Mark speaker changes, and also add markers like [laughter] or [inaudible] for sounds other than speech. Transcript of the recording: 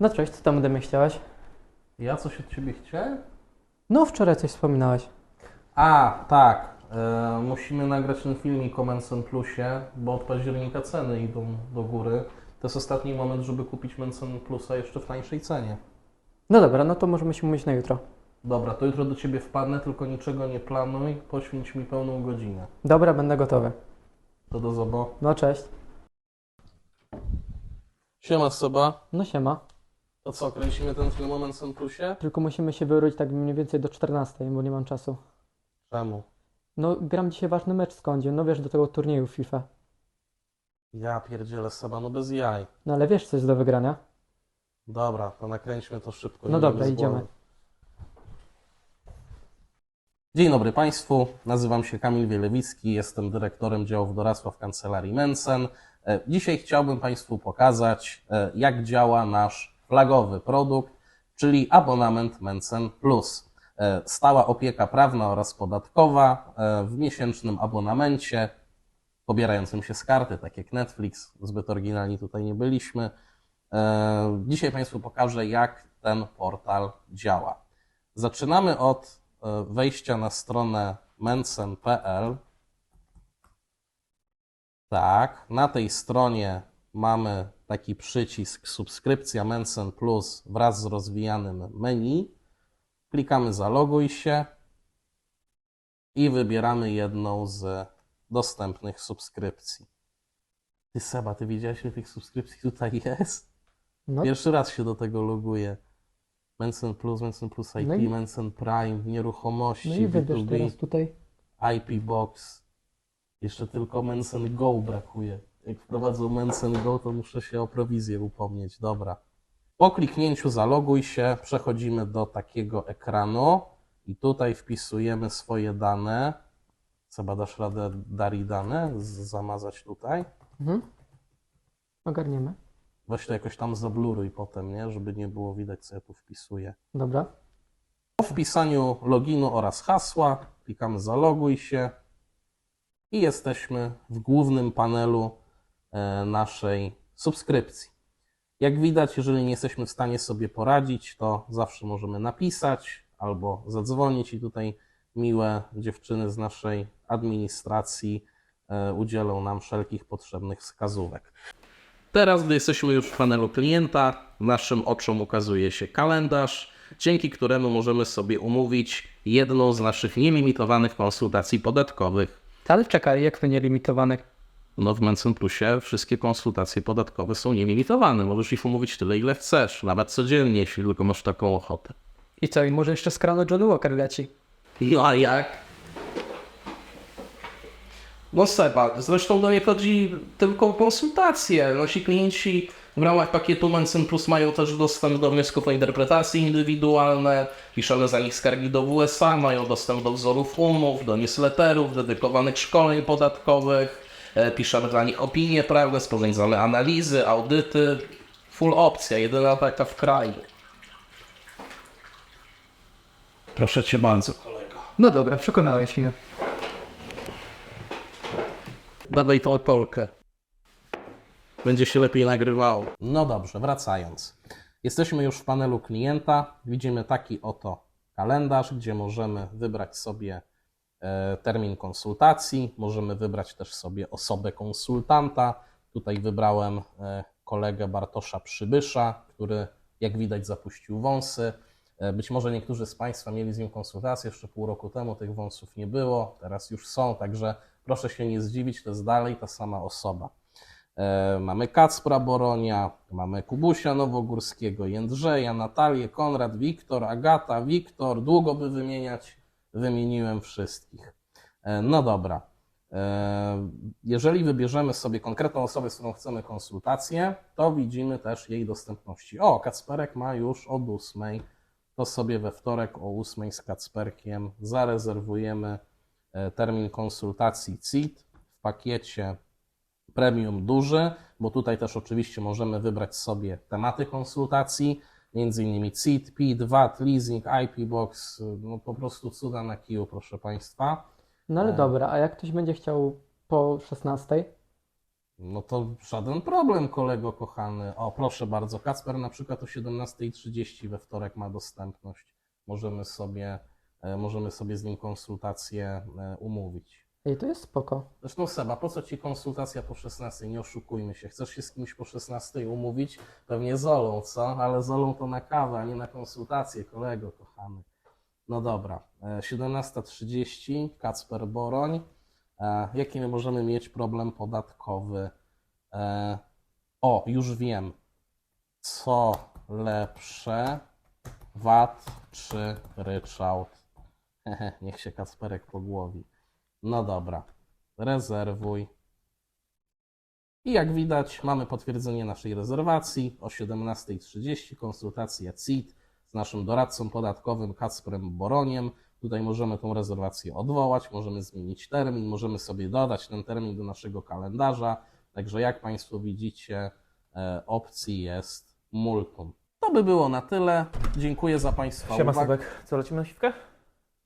Speaker 1: No cześć, co tam ode mnie chciałeś?
Speaker 2: Ja coś od ciebie chciałem?
Speaker 1: No wczoraj coś wspominałeś.
Speaker 2: A, tak. E, musimy nagrać ten filmik o Mensen Plusie, bo od października ceny idą do góry. To jest ostatni moment, żeby kupić Mensen Plusa jeszcze w tańszej cenie.
Speaker 1: No dobra, no to możemy się umówić na jutro.
Speaker 2: Dobra, to jutro do ciebie wpadnę, tylko niczego nie planuj. Poświęć mi pełną godzinę.
Speaker 1: Dobra, będę gotowy.
Speaker 2: To do zobo.
Speaker 1: No cześć.
Speaker 2: Siema Seba.
Speaker 1: No siema.
Speaker 2: To co, kręcimy ten film o Mensen Plusie?
Speaker 1: Tylko musimy się wyrobić tak mniej więcej do 14, bo nie mam czasu.
Speaker 2: Czemu?
Speaker 1: No gram dzisiaj ważny mecz z Kądziem, no wiesz, do tego turnieju FIFA.
Speaker 2: Ja pierdzielę Seba, no bez jaj.
Speaker 1: No ale wiesz, co jest do wygrania?
Speaker 2: Dobra, to nakręćmy to szybko.
Speaker 1: No dobra, idziemy.
Speaker 2: Dzień dobry Państwu, nazywam się Kamil Wielewicki, jestem dyrektorem działów doradztwa w kancelarii Mensen. E, Dzisiaj chciałbym Państwu pokazać, e, jak działa nasz flagowy produkt, czyli abonament Mensen Plus. E, Stała opieka prawna oraz podatkowa e, w miesięcznym abonamencie pobierającym się z karty, tak jak Netflix, zbyt oryginalni tutaj nie byliśmy. E, Dzisiaj Państwu pokażę, jak ten portal działa. Zaczynamy od wejścia na stronę mensen.pl. Tak, na tej stronie mamy taki przycisk subskrypcja Mensen Plus wraz z rozwijanym menu. Klikamy zaloguj się i wybieramy jedną z dostępnych subskrypcji. Ty Seba, ty widziałeś, ile tych subskrypcji tutaj jest?
Speaker 1: No,
Speaker 2: Pierwszy raz się do tego loguję. Mensen Plus, Mensen Plus IP,
Speaker 1: No i-
Speaker 2: Mensen Prime, nieruchomości,
Speaker 1: no i
Speaker 2: B2B,
Speaker 1: teraz tutaj.
Speaker 2: IP Box. Jeszcze tylko Mensen Go brakuje. Jak wprowadzą Mensen Go, to muszę się o prowizję upomnieć. Dobra. Po kliknięciu zaloguj się, przechodzimy do takiego ekranu i tutaj wpisujemy swoje dane. Trzeba dasz radę Dari dane zamazać tutaj.
Speaker 1: Mhm. Ogarniemy.
Speaker 2: Weź to jakoś tam zabluruj potem, nie? Żeby nie było widać, co ja tu wpisuję.
Speaker 1: Dobra.
Speaker 2: Po wpisaniu loginu oraz hasła klikamy zaloguj się i jesteśmy w głównym panelu naszej subskrypcji. Jak widać, jeżeli nie jesteśmy w stanie sobie poradzić, to zawsze możemy napisać albo zadzwonić i tutaj miłe dziewczyny z naszej administracji e, udzielą nam wszelkich potrzebnych wskazówek. Teraz, gdy jesteśmy już w panelu klienta, naszym oczom ukazuje się kalendarz, dzięki któremu możemy sobie umówić jedną z naszych nielimitowanych konsultacji podatkowych.
Speaker 1: Ale czekaj, jak to nielimitowanych?
Speaker 2: No w Mensen Plusie wszystkie konsultacje podatkowe są nielimitowane. Możesz ich umówić tyle, ile chcesz, nawet codziennie, jeśli tylko masz taką ochotę.
Speaker 1: I co, i może jeszcze z kranu Johnny Walker leci?
Speaker 2: No a jak? No Seba, zresztą do mnie chodzi tylko o konsultacje. Nasi klienci w ramach pakietu Mensen Plus mają też dostęp do wniosków o interpretacje indywidualne, piszemy za nich skargi do WSA, mają dostęp do wzorów umów, do newsletterów, dedykowanych szkoleń podatkowych, piszemy dla nich opinie prawne, sporządzamy analizy, audyty. Full opcja, jedyna taka w kraju. Proszę Cię bardzo, kolego.
Speaker 1: No dobra, przekonałeś mnie.
Speaker 2: Dawaj tą polkę. Będzie się lepiej nagrywało. No dobrze, wracając. Jesteśmy już w panelu klienta. Widzimy taki oto kalendarz, gdzie możemy wybrać sobie e, termin konsultacji. Możemy wybrać też sobie osobę konsultanta. Tutaj wybrałem e, kolegę Bartosza Przybysza, który jak widać zapuścił wąsy. E, Być może niektórzy z Państwa mieli z nim konsultację jeszcze pół roku temu, tych wąsów nie było, teraz już są, także proszę się nie zdziwić, to jest dalej ta sama osoba. E, Mamy Kacpra Boronia, mamy Kubusia Nowogórskiego, Jędrzeja, Natalię, Konrad, Wiktor, Agata, Wiktor, długo by wymieniać, wymieniłem wszystkich. E, No dobra. E, Jeżeli wybierzemy sobie konkretną osobę, z którą chcemy konsultację, to widzimy też jej dostępności. O, Kacperek ma już od 8. To sobie we wtorek o 8 z Kacperkiem zarezerwujemy e, termin konsultacji CIT w pakiecie premium duży, bo tutaj też oczywiście możemy wybrać sobie tematy konsultacji, między innymi CIT, PIT, VAT, leasing, IP Box, no po prostu cuda na kiju, proszę Państwa.
Speaker 1: No ale
Speaker 2: E.
Speaker 1: dobra, a jak ktoś będzie chciał po 16?
Speaker 2: No to żaden problem, kolego kochany. O, proszę bardzo, Kacper na przykład o 17.30 we wtorek ma dostępność. Możemy sobie, e, możemy sobie z nim konsultację e, umówić.
Speaker 1: Ej, to jest spoko.
Speaker 2: Zresztą Seba, po co ci konsultacja po 16? Nie oszukujmy się. Chcesz się z kimś po 16 umówić? Pewnie z Olą, co? Ale z Olą to na kawę, a nie na konsultację, kolego kochany. No dobra, e, 17.30, Kacper Boroń. E, Jaki my możemy mieć problem podatkowy? E, O, już wiem. Co lepsze, VAT czy ryczałt? Hehe, [laughs] Niech się Kacperek pogłowi. No dobra, rezerwuj. I jak widać, mamy potwierdzenie naszej rezerwacji o 17.30. Konsultacja CIT z naszym doradcą podatkowym Kacprem Boroniem. Tutaj możemy tą rezerwację odwołać, możemy zmienić termin, możemy sobie dodać ten termin do naszego kalendarza. Także jak Państwo widzicie, e, opcji jest multum. To by było na tyle. Dziękuję za Państwa
Speaker 3: Siema
Speaker 2: uwagę.
Speaker 3: Sebek, co lecimy na siwkę?